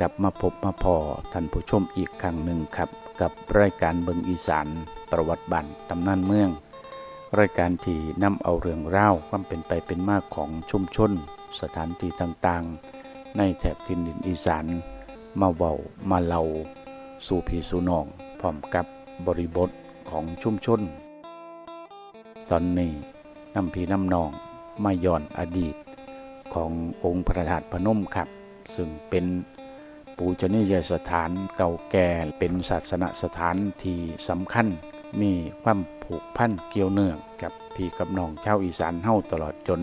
กลับมาพบมาพอท่านผู้ชมอีกครั้งหนึ่งครับ กับรายการเบิงอีสานประวัติบันตำนานเมือง รายการที่นำเอาเรื่องราวความเป็นไปเป็นมาของชุมชน สถานที่ต่างๆ ในแถบทินดินอีสานมาเว้ามาเล่าสู่พี่สู่นองพร้อมกับบริบทของชุมชน ตอนนี้นำพี่น้ำนองมาย้อนอดีตขององค์พระธาตุพนมครับ ซึ่งเป็น ปูชนียสถานเก่าแก่เป็นศาสนสถานที่สำคัญ มีความผูกพันเกี่ยวเนื่องกับพี่กับน้องชาวอีสานเฮาตลอดจน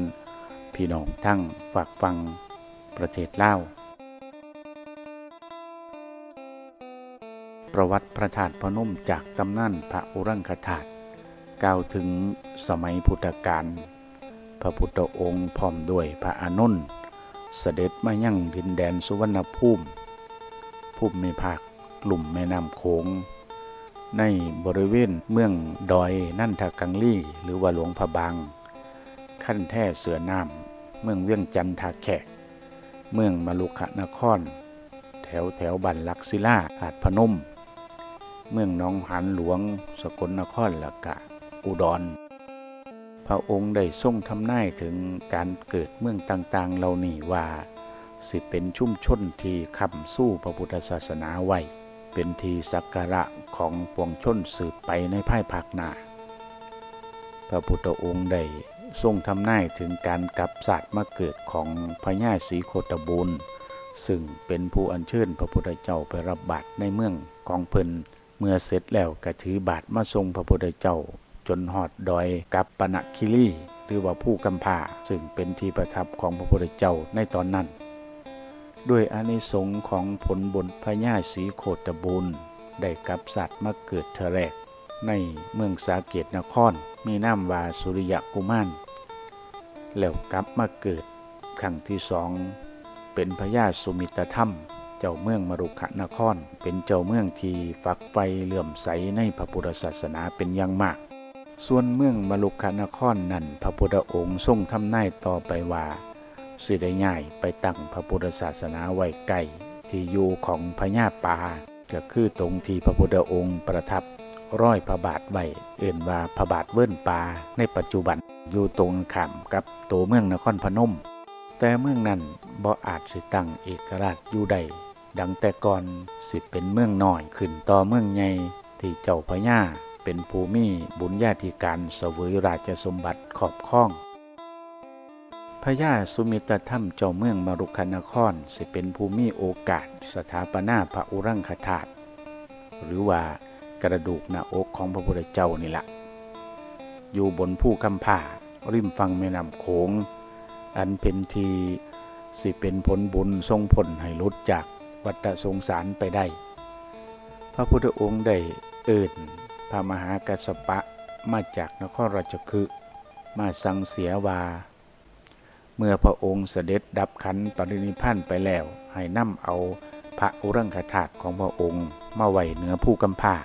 พี่น้องทั้งฝากฟังประเทศลาวประวัติพระธาตุพนมจากตำนานพระอุรังคธาตุกล่าวถึงสมัยพุทธกาลพระพุทธองค์พร้อมด้วยพระอานนท์เสด็จมายังดินแดนสุวรรณภูมิ ภูมิภาคกลุ่มแม่น้ำโขงในบริเวณเมืองดอยนั่นทากังลี่ หรือว่าหลวงพะบาง ขั้นแท่เสือน้ำเมืองเวียงจันทาแขก เมืองมลุขนคร แถวแถวบันลักศิลาหาดพนม เมืองหนองหันหลวง สกลนครละกะ อุดร พระองค์ได้ทรงทำนายถึงการเกิดเมืองต่างๆเหล่านี้ว่า สิเป็นชุ่มชนทีคำสู้พระพุทธศาสนาไว้ เป็นทีสักการะของปวงชนสืบไปในภายภาคหน้า พระพุทธองค์ได้ทรงทำนายถึงการกลับศาสตร์มาเกิดของพญาศรีโคตบูรณ์ซึ่งเป็นผู้อัญเชิญพระพุทธเจ้าไปรับบาตรในเมืองของเพิ่นเมื่อเสร็จแล้วก็ถือบาตรมาทรงพระพุทธเจ้า จนหอดดอยกับปณะคิรีหรือว่าผู้กำพาซึ่งเป็นที่ประทับของพระพุทธเจ้าในตอนนั้น ด้วยอานิสงส์ของผลบุญพญาศรีโคตบูรณ์ได้กับสัตว์มาเกิดเทแรก ในเมืองสาเกตนคร มีน้ำวาสุริยกุมารแล้วกลับมาเกิดครั้งที่สองเป็นพญาสุมิตรธรรม เจ้าเมืองมรุขนคร เป็นเจ้าเมืองที่ฝักไฟเลื่อมใสในพระพุทธศาสนาเป็นอย่างมาก ส่วนเมืองมรุขนครนั้นพระพุทธองค์ทรงทำนายต่อไปว่า สิได้ง่ายไปตั้งพระพุทธศาสนาไว้ใกล้ที่อยู่ของพญาปาก็คือตรงที่พระพุทธองค์ประทับร้อยพระบาทไว้เอื่นว่าพระบาทเวิ้นปาในปัจจุบันอยู่ตรงข้ามกับตัวเมืองนครพนม แต่เมืองนั้นบ่อาจสิตั้งเอกราชอยู่ใดดังแต่ก่อนสิเป็นเมืองน้อยขึ้นต่อเมืองใหญ่ที่เจ้าพญาเป็นภูมิบุญญาธิการเสวยราชสมบัติขอบข้อง พญาสุมิตรธรรมเจ้าเมืองมรุขนครสิเป็นภูมิโอกาส สถาปนาพระอุรังคธาตุหรือว่ากระดูกหน้าอกของพระพุทธเจ้านี่แหละอยู่บนผู้คำผ่าริมฝั่งแม่น้ำโขง อันเป็นทีสิเป็นผลบุญทรงผลให้ลุดจากวัฏสงสารไปได้ พระพุทธองค์ได้เอิ้นพระมหากัสสปะมาจากนครราชคฤห์มาสั่งเสียว่า เมื่อพระองค์เสด็จดับขันปรินิพพานไปแล้ว ให้นำเอาพระอุรังคธาตุของพระองค์มาไว้เหนือผู้กำพร้า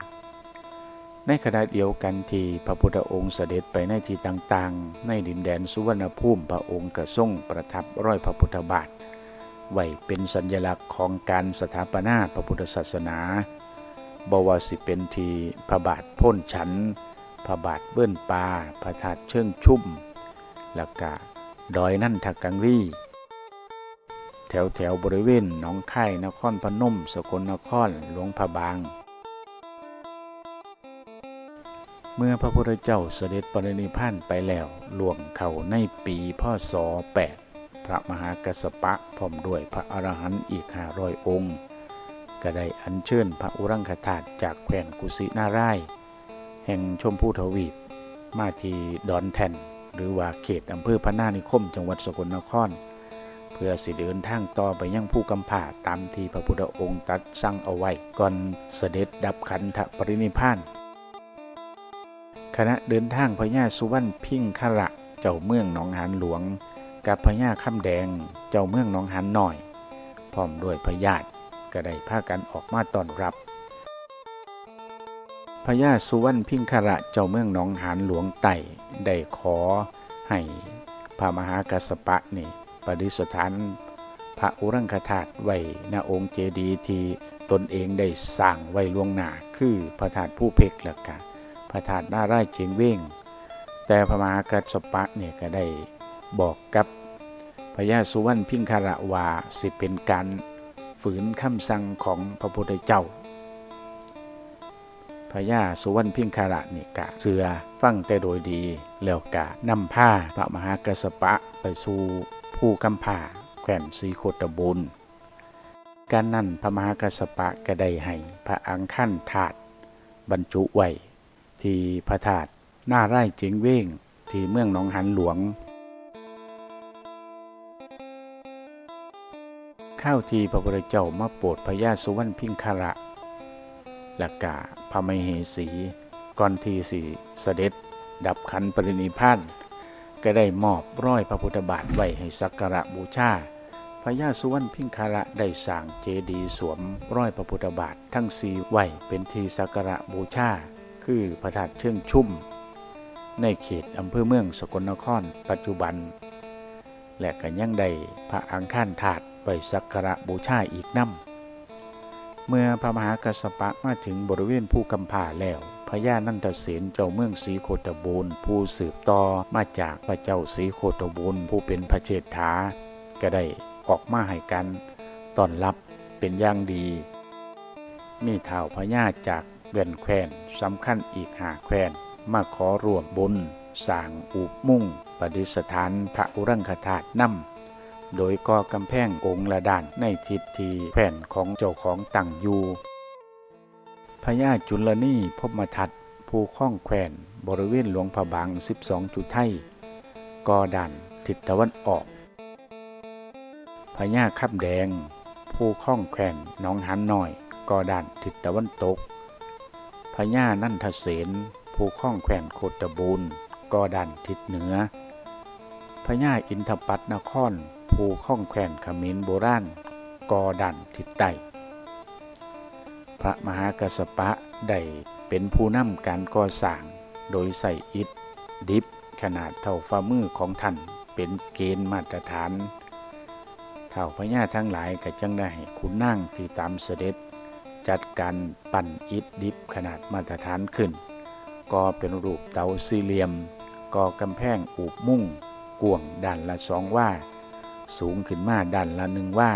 ในขณะเดียวกันที่พระพุทธองค์เสด็จไปในที่ต่างๆ ในดินแดนสุวรรณภูมิพระองค์กระทรงประทับร้อยพระพุทธบาทไว้เป็นสัญลักษณ์ของการสถาปนาพระพุทธศาสนาบวาสิเป็นทีพระบาทพ้นฉัน พระบาทเบิ้นปลาพระธาตุเชิงชุ่ม แล้วก็ ดอยนั่นทักกังรี่ แถวแถวบริเวณหนองค่ายนครพนม สกลนครหลวงพระบาง เมื่อพระพุทธเจ้าเสด็จปรินิพพานไปแล้วหลวงเข้าในปีพศ8พระมหากัสสปะพร้อมด้วยพระอรหันต์อีกห้าร้อยองค์ก็ได้อัญเชิญพระอุรังคธาตุจากแคว้นกุสินาราย แห่งชมพูทวีป มาที่ดอนแทน หรือว่าเขตอำเภอพะนานิคม จังหวัดสกลนคร เพื่อสิเดินทางต่อไปยังผู้กำพาตามที่พระพุทธองค์ตรัดสั่งเอาไว้ ก่อนเสด็จดับขันธปรินิพานขณะเดินทางพญาสุวรรณพิงคระเจ้าเมืองหนองหานหลวง กับพญาข้ามแดงเจ้าเมืองหนองหานหน่อย พร้อมด้วยพญาติก็ได้พากันออกมาต้อนรับ พญาสุวรรณพิงคระเจ้าเมืองหนองหานหลวงไต่ได้ขอให้พระมหากัสปะนี่ประดิษฐานพระอุรังคธาตุไว้ณองค์เจดีย์ที่ตนเองได้สร้างไว้ล่วงหน้าคือพระธาตุผู้เพกละกะพระธาตุหน้าไร่เจียงเว้งแต่พระมหากัสสปะเนี่ยก็ได้บอกกับพญาสุวรรณพิงคาระว่าสิเป็นการฝืนคำสั่งของพระพุทธเจ้า พญาสุวรรณพิงคาระนี่กะ เสือฟังแต่โดยดีแล้วกะนำผ้าพระมหากัสสปะไปสู่ผู้กำผ้าแขวนสีโคตบุญการนั้นพระมหากัสสปะก็ได้ให้พระอังคันถาดบรรจุไว้ที่พระธาตุหน้าไร่จิงเว้งที่เมืองหนองหันหลวง ข้าวทีพระพุทธเจ้ามาโปรดพระญาสุวรรณพิงคาระ และกาพระมเหสี ก่อนที่สีเสด็จ ดับขันปรินิพานก็ได้มอบร้อยพระพุทธบาทไว้ให้สักการะบูชาพระญาสุวรรณพิงคาระได้สร้างเจดีย์สวมร้อยพระพุทธบาททั้งสีไว้เป็นที่สักการะบูชาคือพระธาตุเชิงชุ่ม ในเขตอำเภอเมืองสกลนครปัจจุบัน และก็ยังได้พระอังคารถาดไว้สักการะบูชาอีกน้ำ เมื่อพระมหากัสสปะมาถึงบริเวณภูกำผาแล้วพญานันทเสนเจ้าเมืองศรีโคตบูรณ์ผู้สืบต่อมาจากพระเจ้าศรีโคตบูรณ์ผู้เป็นพระเชษฐาก็ได้ออกมาให้กันต้อนรับเป็นอย่างดี มีข่าวพญาจากเวนแควนสำคัญอีกหาแควนมาขอร่วมบุญสร้างอุบมุ่งประดิษฐานพระอุรังคธาตุนำ โดยก่อกำแพงองค์ละด้านในทิศที่แผ่นของเจ้าของตั้งอยู่พญาจุลนีพบมาทัดผู้ข้องแขวนบริเวณหลวงพระบาง 12 จุดไทยกอดันทิศตะวันออกพญาขับแดง ผู้ข้องแขวนน้องหันหน่อยกอดันทิศตะวันตกพญานันทเสนผู้ข้องแขวนโคตบูรกอดันทิศเหนือพญาอินทปัตนคร ผู้ข้องแขวนขมิ้นโบราณกอดันทิศใต้พระมหากัสสปะได้เป็นผู้นำการก่อสร้างโดยใส่อิฐดิบขนาดเท่าฝ่ามือของท่านเป็นเกณฑ์มาตรฐานเท่าพญาทั้งหลายก็จังได้คุณนั่งที่ตามเสด็จ จัดการปั่นอิฐดิบขนาดมาตรฐานขึ้น ก็เป็นรูปเตาสี่เหลี่ยมก่อกำแพงอูบมุ่งกวงด้านละสองว่า สูงขึ้นมาด้านละหนึ่งว่า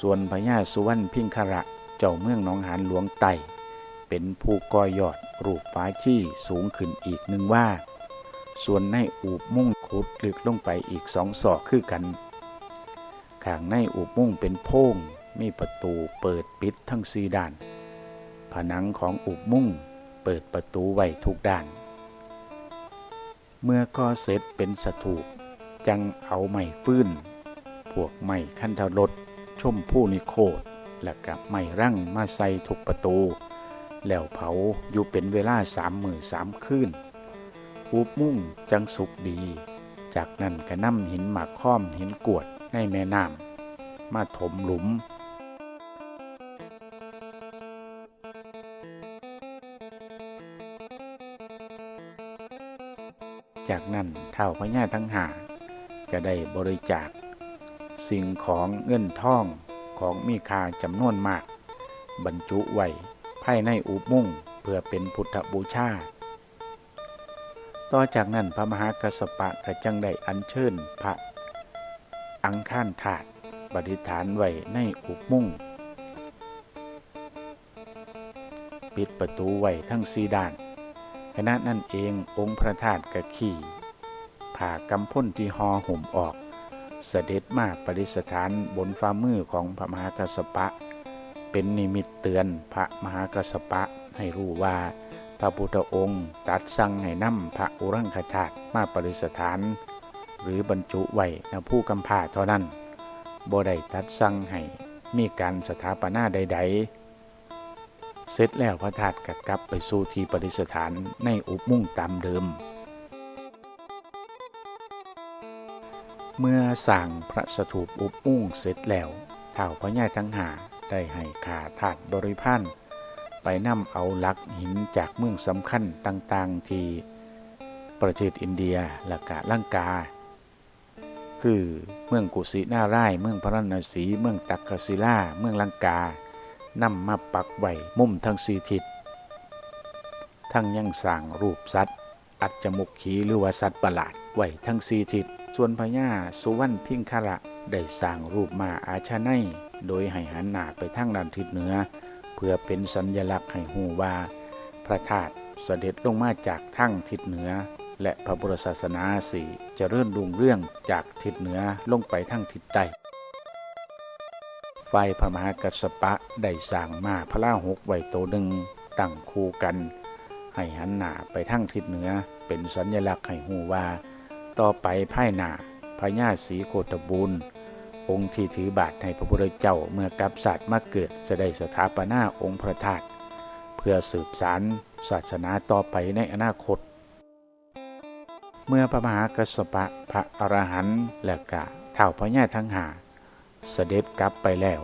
ส่วนพญาสุวรรณพิงคระเจ้าเมืองหนองหานหลวงไต่เป็นผู้ก่อยอดรูปฟ้าชี้สูงขึ้นอีกหนึ่งว่า ส่วนในอูบมุ่งขุดลึกลงไปอีกสองศอกคือกันข้างในอูบมุ่งเป็นโพงมีประตูเปิดปิดทั้งสีด้าน ผนังของอูบมุ่งเปิดประตูไว้ทุกด้าน เมื่อก่อเสร็จเป็นสถูปจังเอาไม้ฟื้น วกไม้คันธรถชมผู้นิโคดและกับไม้รั่งมาใส่ทุกประตู แล้วเผาอยู่เป็นเวลาสามมือสามคืนอูบมุ่งจังสุกดี จากนั้นก็นำหินหมากค้อมหินกวดในแม่น้ำมาถมหลุมจากนั้นเท่าพญาทั้งหาก็ได้บริจาค สิ่งของเงินทองของมีค่าจำนวนมาก บรรจุไว้ภายในอุมุ่งเพื่อเป็นพุทธบูชาต่อจากนั้นพระมหากัสปะก็จังได้อัญเชิญพระ อังคารถาดปฏิฐานไว้ในอุมุ่ง ปิดประตูไว้ทั้งสีด้าน ขณะนั้นเององค์พระธาตุกะขี่ผ่ากำพ้นที่หอห่มออก เสด็จมาปฏิสถานบนฝ่ามือของพระมหากัสสปะ เป็นนิมิตเตือนพระมหากัสสปะให้รู้ว่าพระพุทธองค์ตัดสั่งให้นำพระอุรังคธาตุมาปฏิสถาน หรือบรรจุไว้ในผู้กำพร้าเท่านั้นบ่ได้ตัดสั่งให้มีการสถาปนาใด ๆ เสร็จแล้วพระธาตุก็กลับไปสู่ที่ปฏิสถานในอุปมุ่งตามเดิม เมื่อสั่งพระสถูปอุปมุ่งเสร็จแล้วเท้าวพญาทั้งหาได้ให้ขาถาดบริพันธ์ไปนำเอาลักหินจากเมืองสำคัญต่างๆ ที่ประเทศอินเดียและกะลังกา คือเมืองกุสินาร่ายเมืองพระนศี เมืองตักกศิลา เมืองลังกานำมาปักไว้มุมทั้งสีทิศทั้งยังสร้างรูปสัตว์ อัจจมุกขีหรือว่าสัตว์ประหลาดไว้ทั้งสีทิศ ส่วนพญาสุวรรณพิงคระได้สร้างรูปมาอาชาไนโดยให้หันหน้าไปทางด้านทิศเหนือ เพื่อเป็นสัญลักษณ์ให้หูว่า พระธาตุเสด็จลงมาจากทั้งทิศเหนือ และพระพุทธศาสนาสี่จะเริ่มรุ่งเรื่องจากทิศเหนือลงไปทั้งทิศใต้ฝ่ายพระมหากัสปะได้สร้างมาพระลาหกไว้โตหนึ่งตั้งคู่กัน ให้หันหน้าไปทั้งทิศเหนือเป็นสัญลักษณ์ให้หูว่า ต่อไปภายหน้าพญาศีโคตบูรณ์องค์ที่ถือบาทให้พระพุทธเจ้าเมื่อกับศาสตร์มาเกิดจะได้สถาปนาองค์พระธาตุเพื่อสืบสารศาสนาต่อไปในอนาคต เมื่อพระมหากัสสปะพระอรหันต์และกะเท่าพญาทั้งหา เสด็จกลับไปแล้ว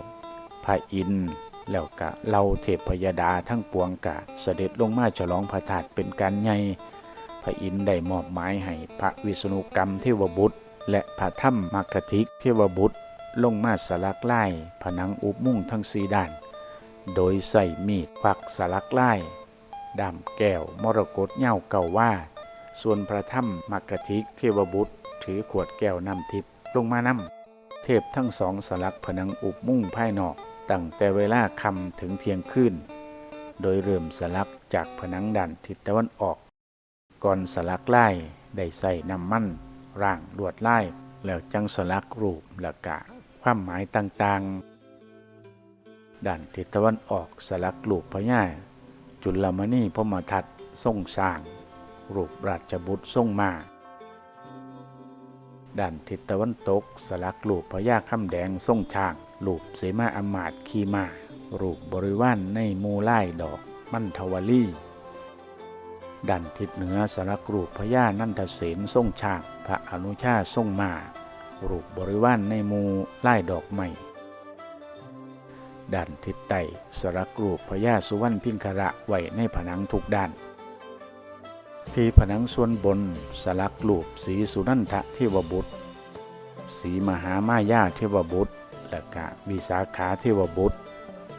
พระอินทร์แล้วกะเหล่าเทพยดาทั้งปวงกะเสด็จลงมาฉลองพระธาตุเป็นการใหญ่ พระอินทร์ได้มอบหมายให้พระวิษณุกรรมเทวบุตร และพระถ้ำมักคทิกเทวบุตร ลงมาสลักไล่ผนังอุบมุ่งทั้งสีด้าน โดยใส่มีดควักสลักไล่ดำแก้วมรกตเหย้าเก่าว่า ส่วนพระถ้ำมักกะทิกเทวบุตร ถือขวดแก้วน้ำทิพย์ลงมานำเทพทั้งสองสลักผนังอุบมุ่งภายนอกตั้งแต่เวลาคำถึงเที่ยงคืนโดยเริ่มสลักจากผนังด้านทิศตะวันออก ก่อนสลักไล่ได้ใส่น้ำมันร่างลวดไล่แล้วจังสลักรูปและกะความหมายต่างๆ ด้านทิศตะวันออกสลักรูปพญาจุลมณีพมทัตทรงสร้าง รูปราชบุตรทรงมาด้านทิศตะวันตก สลักรูปพญาคำแดงทรงช้างรูปเสมาอมาตขีมารูปบริวารในมูไล่ดอกมันทวลี ด้านทิศเหนือสลักรูปพญานันทเสนทรงช้างพระอนุชาทรงมา รูปบริวารในมูไล่ดอกไม้ด้านทิศใต้สลักรูปพญาสุวรรณพิงคระไว้ในผนังทุกด้าน ที่ผนังส่วนบนสลักรูปสีสุนันทะเทวบุตร สีมหามายาเทวบุตร และกะวิสาขาเทวบุตร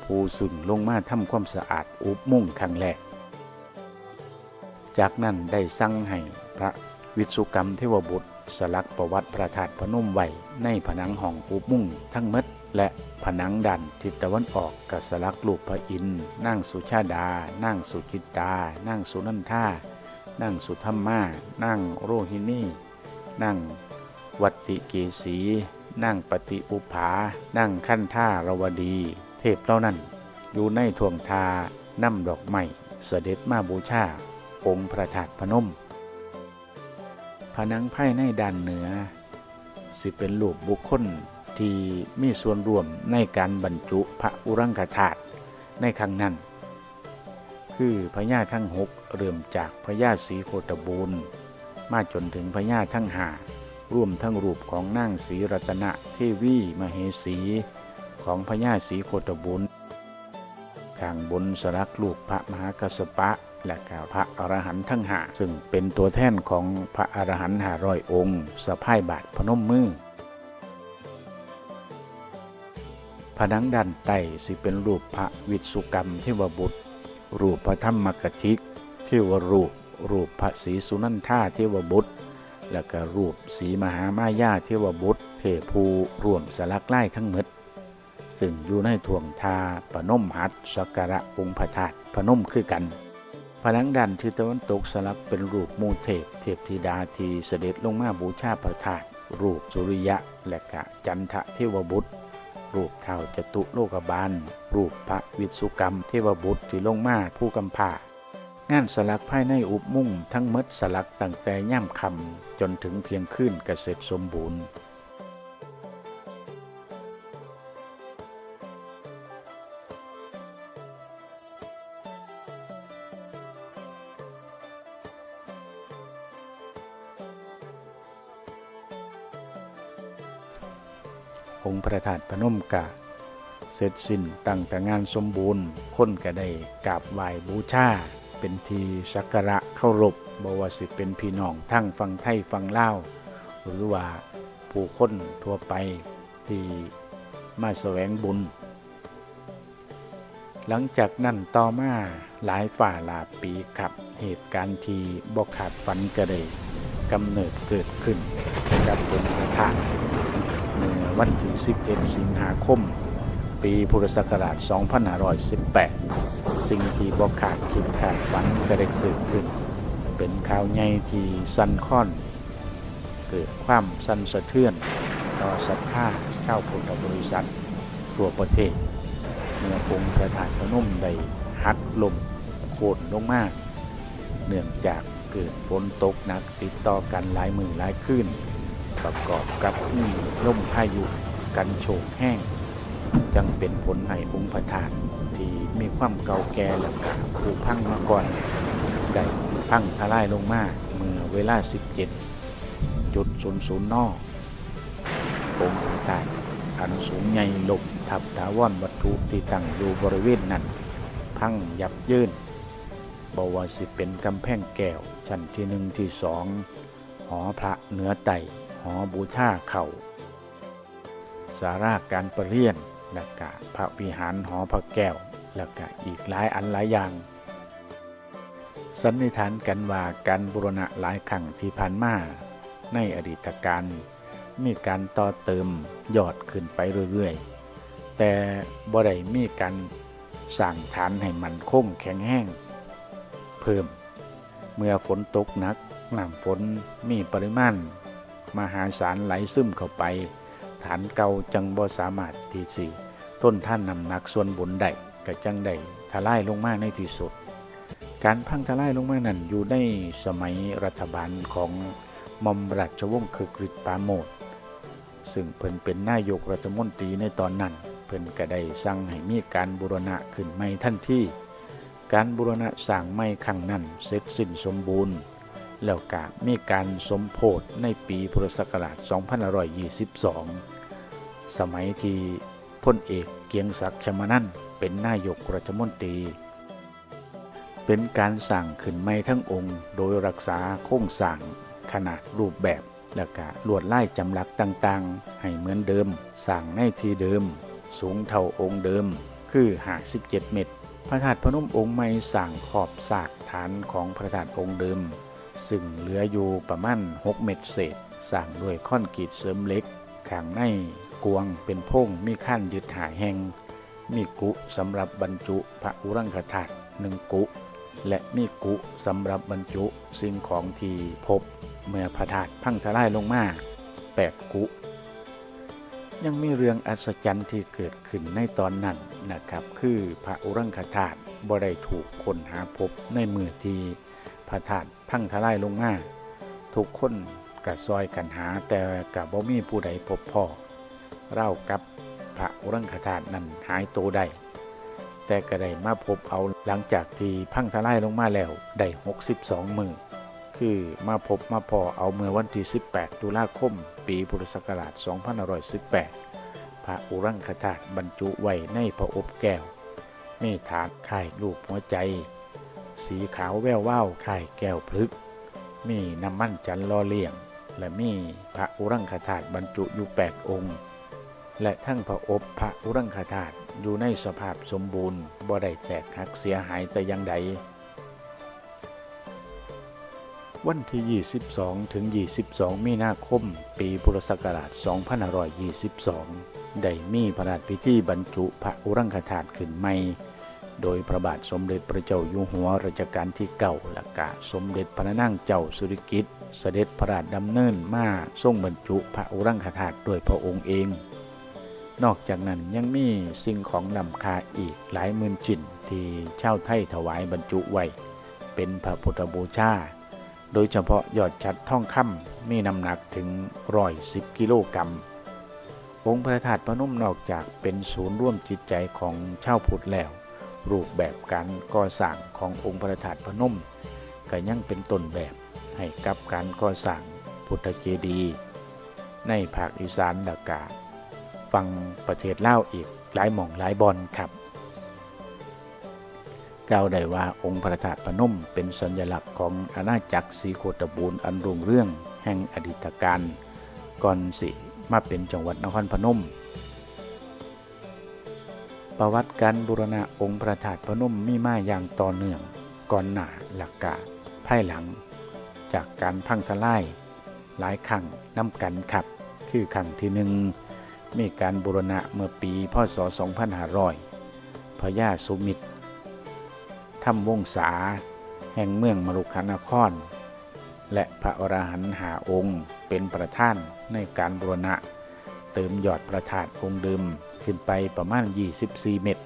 ผู้สึ่งลงมาทำความสะอาดอุบมุ่งครั้งแรก จากนั้นได้สั่งให้พระวิสุกรรมเทวบุตร สลักประวัติพระธาตุพนมไว้ในผนังห้องอุบมุ่งทั้งมดและผนังดันทิศตะวันออกกับสลักรูปพระอินทร์นั่งสุชาดา นั่งสุจิตา นั่งสุนันทานั่งสุธรรมา นั่งโรหินีนั่งวัติเกสี นั่งปฏิอุภา นั่งขั้นท่ารวดี เทพเล่านั้น อยู่ในทวงทานำดอกไม้เสด็จมาบูชา องค์พระธาตุพนม ผนังไพ่ในด้านเหนือ สิเป็นรูปบุคคลที่มีส่วนร่วมในการบรรจุพระอุรังคธาตุในครั้งนั้น คือพญาทั้งหกเริ่มจากพญาศรีโคตบูรณ์มาจนถึงพญาทั้งหาร่วมทั้งรูปของนางศรีรัตนเทวีมเหสีของพญาศรีโคตบูรณ์ข้างบนสลักรูปพระมหากัสปะ และกพระอรหันต์ทั้งหาซึ่งเป็นตัวแทนของพระอรหันต์หาร้อยองค์สะพายบาทพนมมือผนังด้านใต้สิเป็นรูปพระวิสุกรรมเทวบุตร รูปพระธรรมกทิกเทวรูป รูปพระศรีสุนันทาเทวบุตร และก็รูปสีมหามายาเทวบุตร เทภูรวมสลักไล่ทั้งหมดซึ่งอยู่ในถ่วงทาปนมหัตสักระองค์พระธาตุพนมคือกัน ผนังด้านทิศตะวันตกสลักเป็นรูปมูเทพ เทพธิดาที่เสด็จลงมาบูชาพระธาตุรูปสุริยะ และกะจันทะเทวบุตร รูปเท่าจตุโลกบาล รูปพระวิสุกรรม เทวบุตรที่ลงมาผู้กำพางานสลักภายในอุบมุ่งทั้งมดสลักตั้งแต่ย่ำคำจนถึงเทียงคืนกเสร็จสมบูรณ์ องค์พระธาตุพนมกะ เสร็จสิ้นตั้งแต่งานสมบูรณ์คนก็ได้กราบไหว้บูชาเป็นทีสักการะเคารพบวสิเป็นพี่น้องทั้งฟังไทยฟังเล่าหรือว่าผู้คนทั่วไปที่มาแสวงบุญ หลังจากนั้นต่อมาหลายฝ่าหลาปีครับเหตุการณ์ที่บ่ขาดฝันก็ได้กำเนิดเกิดขึ้นกับองค์พระธาตุ วันที่ 11 สิงหาคม ปีพุทธศักราช 2518 สิ่งที่บ่ขาดคิดขาดฝันก็ได้เกิดขึ้น เป็นข่าวใหญ่ที่สั่นคลอน เกิดความสั่นสะเทือน ต่อศรัทธาเจ้าพุทธบริษัท ทั่วประเทศ เมื่อองค์พระธาตุพนมได้หักลมโค่นลงมาก เนื่องจากเกิดฝนตกหนักติดต่อกันหลายมือหลายคืน ประกอบกับมีลมพายุกันโชกแห้ง จังเป็นผลให้องค์พระธาตุที่มีความเก่าแก่และกาผุพังมาก่อนได้พังทลายลงมาเมื่อเวลา 17 จุดศูนย์ศูนย์นอองค์พระธาตุอันสูงใหญ่หลบทับถาวรวัตถุที่ตั้งอยู่บริเวณนั้นพังยับยินบวาสิเป็นกำแพงแก้วชั้นที่หนึ่งที่สองหอพระเหนือไต่ หอบูชาเข่าสาราการประเรียนและกะพระวิหารหอพระแก้วและกะอีกหลายอันหลายอย่าง สันนิษฐานกันว่าการบูรณะหลายครั้งที่ผ่านมาในอดีตการมีการต่อเติมยอดขึ้นไปเรื่อยๆ แต่บ่ได้มีการสร้างฐานให้มันคงแข็งแห้ง เพิ่ม เมื่อฝนตกหนักน้ำฝนมีปริมาณ มหาศาลไหลซึมเข้าไป ฐานเก่าจังบ่สามารถที่สิต้นท่านนำหนักส่วนบนได้ก็จังได้ทลายลงมาในที่สุด การพังทลายลงมานั้นอยู่ในสมัยรัฐบาลของมอมราชวงศ์คึกฤทธิ์ปาโมทซึ่งเพิ่นเป็นนายกรัฐมนตรีในตอนนั้น เพิ่นก็ได้สั่งให้มีการบูรณะขึ้นใหม่ทันทีการบูรณะสร้างใหม่ครั้งนั้นเสร็จสิ้นสมบูรณ์ แล้วก็มีการสมโพธในปีพุทธศักราช 2522 สมัยที่พลเอกเกียงศักดิ์ชมานันเป็นนายกรัฐมนตรี เป็นการสั่งขึ้นใหม่ทั้งองค์โดยรักษาโครงสร้างขนาดรูปแบบและก็ลวดลายจำลักต่างๆ ให้เหมือนเดิม สั่งในที่เดิม สูงเท่าองค์เดิม คือ57เมตร พระธาตุพนมองค์ใหม่สั่งขอบสากฐานของพระธาตุองค์เดิม ซึ่งเหลืออยู่ประมาณ 6 เมตรเศษสร้างด้วยคอนกรีตเสริมเหล็กข้างในกวงเป็นพงมีขั้นยึดหาแห่ง มีกุสำหรับบรรจุพระอุรังคธาตุหนึ่งกุ และมีกุสำหรับบรรจุสิ่งของที่พบเมื่อพระธาตุพังทลายลงมาแปดกุยังมีเรื่องอัศจรรย์ที่เกิดขึ้นในตอนนั้นนะครับ คือพระอุรังคธาตุบ่ได้ถูกคนหาพบในมือที่ พระธาตุพังทลายลงมาทุกคนกับซอยกันหาแต่กับบ่มีผู้ใดพบพ่อเล่ากับพระอุรังคธาตุนั้นหายตัวได้แต่ก็ได้มาพบเอาหลังจากที่พังทลายลงมาแล้วได้62 มือคือมาพบมาพอเอาเมื่อวันที่ 18 ตุลาคม ปีพุทธศักราช 2518 พระอุรังคธาตุบรรจุไว้ในพระอบแก้ว มีฐานข่ายรูปหัวใจ สีขาวแวววาวไข่แก้วพลึก มีน้ำมันจันล่อเลี่ยง และมีพระอุรังคธาตุบรรจุอยู่8องค์ และทั้งพระอบพระอุรังคธาตุอยู่ในสภาพสมบูรณ์บ่ได้แตกหักเสียหายแต่อย่างใดวันที่ 22 ถึง 22 มีนาคม ปีพุทธศักราช 2522 ได้มีพระราชพิธีบรรจุพระอุรังคธาตุขึ้นใหม่ โดยพระบาทสมเด็จพระเจ้าอยู่หัวรัชกาลที่เก้าและกะสมเด็จพระนางเจ้าสุริกิติ์เสด็จพระราชดำเนินมาทรงบรรจุพระอุรังคธาตุด้วยพระองค์เอง นอกจากนั้นยังมีสิ่งของลำคาอีกหลายหมื่นชิ้นที่ชาวไทยถวายบรรจุไว้ เป็นพระพุทธบูชา โดยเฉพาะยอดชัดท่องคำมีน้ำหนักถึงร้อยสิบกิโลกรัมองค์พระธาตุพนมนอกจากเป็นศูนย์ร่วมจิตใจของชาวพุทธแล้ว รูปแบบการก่อสร้างขององค์พระธาตุพนมก็ยังเป็นต้นแบบให้กับการก่อสร้างพุทธเจดีย์ในภาคอีสานและกาฟังประเทศลาวอีกหลายหม่องหลายบอนครับกล่าวได้ว่าองค์พระธาตุพนมเป็นสัญลักษณ์ของอาณาจักรศรีโคตบูรณ์อันรุ่งเรื่องแห่งอดีตการก่อนสิมาเป็นจังหวัดนครพนม ประวัติการบูรณะองค์พระธาตุพนมมีมาอย่างต่อเนื่องก่อนหน้าหลักกะภายหลัง จากการพังทลายหลายครั้งน้ำกันขับ คือครั้งที่หนึ่งมีการบูรณะเมื่อปีพศ 2500พญาสุมิตรถ้ำวงศาแห่งเมืองมรุขานคร และพระอรหันต์หาองค์เป็นประธานในการบูรณะ เติมยอดประธาตองค์เดิม ขึ้นไปประมาณ 24 เมตร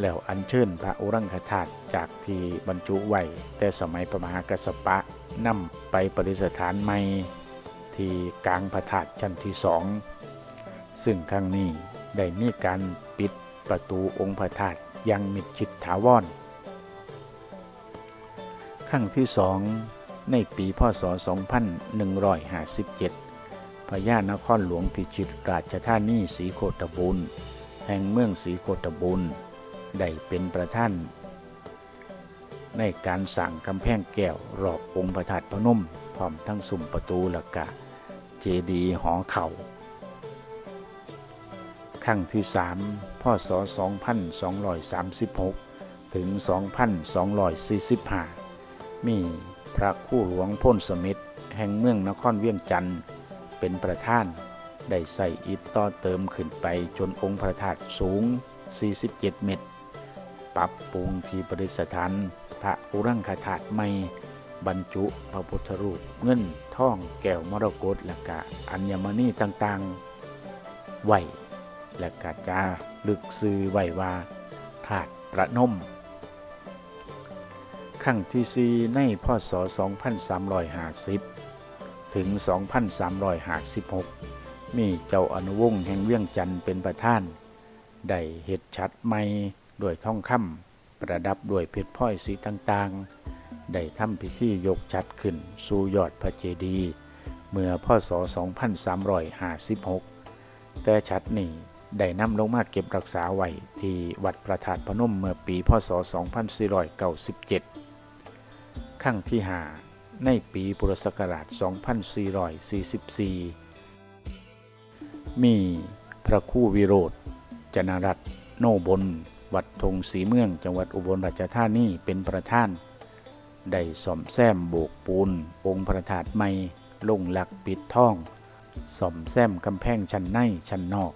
แล้วอัญเชิญพระอุรังคธาตุจากที่บรรจุไว้แต่สมัยพระมหากัสสปะนำไปประดิษฐานใหม่ที่กลางพระธาตุชั้นที่สอง ซึ่งครั้งนี้ได้มีการปิดประตูองค์พระธาตุยังมิดชิดถาวรครั้งที่สองในปีพศ 2157 พญานครหลวงพิจิตรราชธานีสีโคตบุญ แห่งเมืองสีโคตบุญ ได้เป็นประท่าน ในการสั่งกำแพงแก้วรอบองค์พระธาตุพนมพร้อมทั้งสุ่มประตูและกะ เจดีหอเขา่าครั้งที่สามพศ 2236 ถึง 2245 มีพระคู่หลวงพ้นสมิทธ์แห่งเมืองนครเวียงจันทร์ เป็นประธาน ได้ใส่อิฐต่อเติมขึ้นไปจนองค์พระธาตุสูง 47 เมตร ปรับปรุงที่ประดิษฐานพระอุรังคธาตุใหม่บรรจุพระพุทธรูปเงินทองแก้วมรกตและกะอัญมณีต่างๆไหวและกาจาลึกซื้อไหวว่าถาดประนมครั้งที่สี่ในพศ 2350 ถึง 2356 มีเจ้าอนุวงศ์แห่งเวียงจันทร์เป็นประธาน ได้เห็ดชัดใหม่ด้วยทองคำประดับด้วยเพชรพลอยสีต่างๆ ได้ทำพิธียกชัดขึ้น สู่ยอดพระเจดีย์เมื่อพศ 2356 แต่ชัดนี้ได้นำลงมาเก็บรักษาไว้ที่วัดพระธาตพนมเมื่อปีพศ 2497ครั้งที่5 ในปีพุทธศักราช 2444 มีพระคู่วิโรธจนรัตโนบลวัดธงสีเมืองจังหวัดอุบลราชธานีเป็นประธาน ได้ซ่อมแซมโบกปูน องค์พระธาตุใหม่ลงหลักปิดท่องซ่อมแซมกำแพงชั้นในชั้นนอก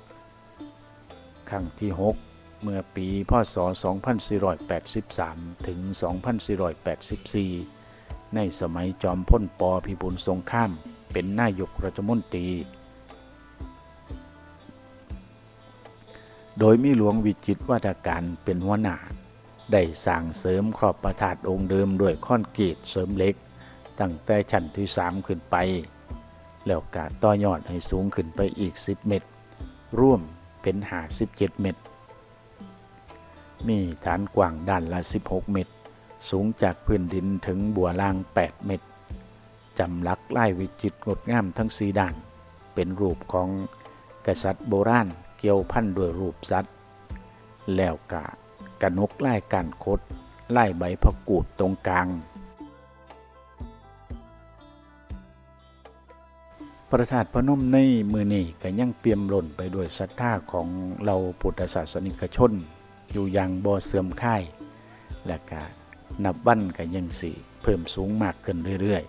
ครั้งที่ 6 เมื่อปีพศ 2483 ถึง 2484 ในสมัยจอมพ้นปอพิบูลสงครามเป็นนายกรัฐมนตรี โดยมีหลวงวิจิตวัฒการเป็นหัวหน้า ได้สร้างเสริมขอบประธาตองค์เดิมด้วยคอนกรีตเสริมเล็ก ตั้งแต่ชั้นที่3ขึ้นไป แล้วกาต่อยอดให้สูงขึ้นไปอีก 10 เมตร ร่วมเป็นหา17 เมตร มีฐานกว้างด้านละ 16 เมตร สูงจากพื้นดินถึงบัวล่าง 8 เมตร จำลักไล่วิจิตรงดงามทั้งสีด้าน เป็นรูปของกษัตริย์โบราณเกี่ยวพันด้วยรูปสัตว์ แล้วกะกระนกไล่การคดไล่ใบพะกูดตรงกลาง พระธาตุพนมในมือนี้ก็ยังเปี่ยมล้นไปด้วยศรัทธาของเราพุทธศาสนิกชน อยู่อย่างบ่เสื่อมค่าย และก็ นับวันก็ยังสิเพิ่มสูงมากขึ้นเรื่อย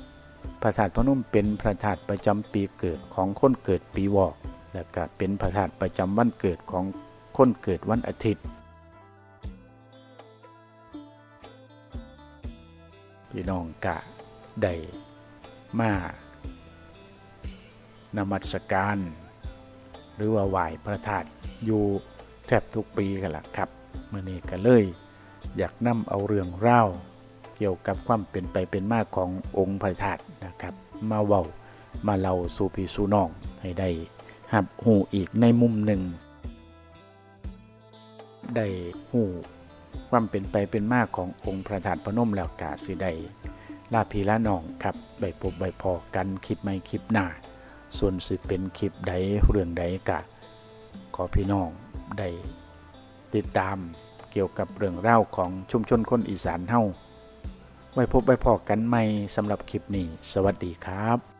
ๆ พระธาตุพนมเป็นพระธาตุประจำปีเกิดของคนเกิดปีวอก และก็เป็นพระธาตุประจำวันเกิดของคนเกิดวันอาทิตย์พี่น้องกะได้มานมัสการ หรือว่าไหว้พระธาตุอยู่แทบทุกปีกันละครับเมื่อนี้ก็เลย อยากนำเอาเรื่องเล่าเกี่ยวกับความเป็นไปเป็นมาขององค์พระธาตุนะครับ มาเว้ามาเล่าสู่พี่สู่น้องให้ได้หับหูอีกในมุมหนึ่ง ได้หูความเป็นไปเป็นมาขององค์พระธาตุพนมแล้วกาสิได้ลาพีละน้องครับใบพบใบพอกันคลิปไม่คลิปหน้า ส่วนสิเป็นคลิปใดเรื่องใดกะ ขอพี่น้องได้ติดตาม เกี่ยวกับเรื่องเล่าของชุมชนคนอีสานเฮาไว้พบไว้พอกันใหม่สำหรับคลิปนี้ สวัสดีครับ